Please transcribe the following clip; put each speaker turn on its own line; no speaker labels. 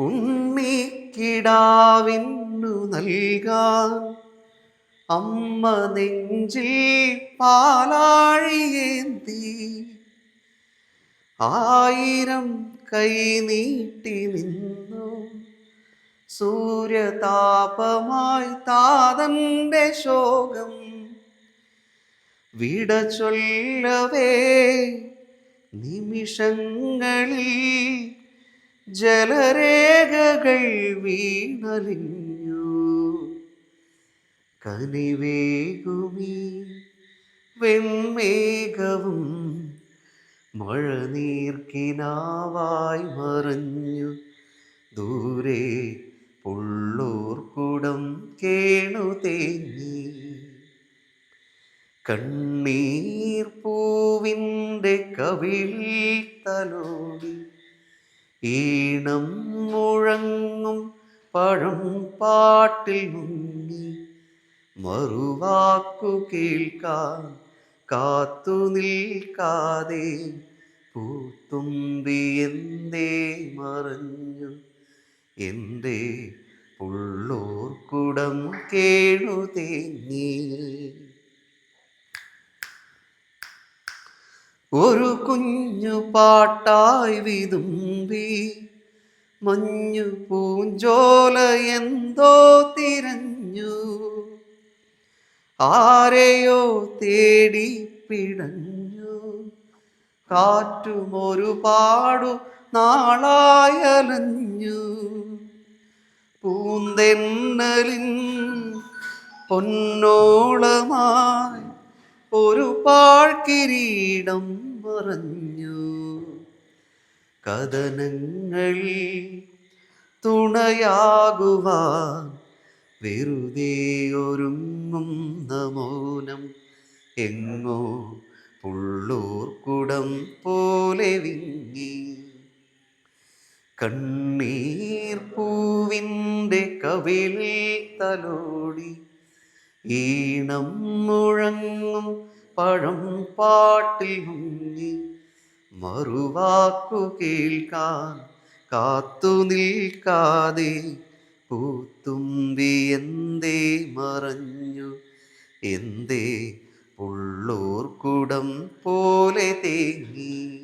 ഉണ്ണിക്കിടാവിന്നു നൽകാൻ അമ്മ നെഞ്ചിൽ പാലാഴിയേന്തി. ആയിരം കൈ നീട്ടി നിന്നു. സൂര്യതാപമായി താതന്റെ ശോകം വിട ചൊല്ലവേ. നിമിഷങ്ങളിൽ ജലരേഖകൾ വീണലിഞ്ഞു. കനിവേകുമീ വെൺമേഘവും മഴനീർക്കിനാവായി മറിഞ്ഞു. ദൂരെ പുള്ളൂർക്കുടം കേണു തേങ്ങി. കണ്ണീർ പൂവിന്റെ കവിളിൽ തലോടി ഈണം മുഴങ്ങും പഴം പാട്ടിൽ മുങ്ങി മറുവാക്കു കേൾക്കാൻ കാത്തു നിൽക്കാതെ പൂത്തുമ്പി എന്തേ മറഞ്ഞു? എന്റെ പുള്ളൂർക്കുടം കേണു തേങ്ങി? ഒരു കുഞ്ഞു പാട്ടായി വിതുമ്പി മഞ്ഞു പൂഞ്ചോല എന്തോ തിരഞ്ഞു. ആരെയോ തേടി പിടഞ്ഞു. കാറ്റുമൊരു പാടു നാളായലഞ്ഞു പൂന്തെന്നലിൻ പൊന്നോളമായി ഒരു പാഴ്കിരീടം മറഞ്ഞു കഥനങ്ങളിൽ തുണയാകുവാൻ വെറുതെ ഒരുങ്ങുന്ന മൗനം എങ്ങോ പുള്ളൂർക്കുടം പോലെ വിങ്ങി. കണ്ണീർ പൂവിന്റെ കവിളിൽ തലോടി. ഈണം മുഴങ്ങും പഴം പാട്ടിൽ മുങ്ങി മറുവാക്കു കേൾക്കാൻ കാത്തു നിൽക്കാതെ പൂത്തുമ്പി എന്തേ മറഞ്ഞു? എന്തേ പുള്ളൂർക്കുടം പോലെ തേങ്ങി?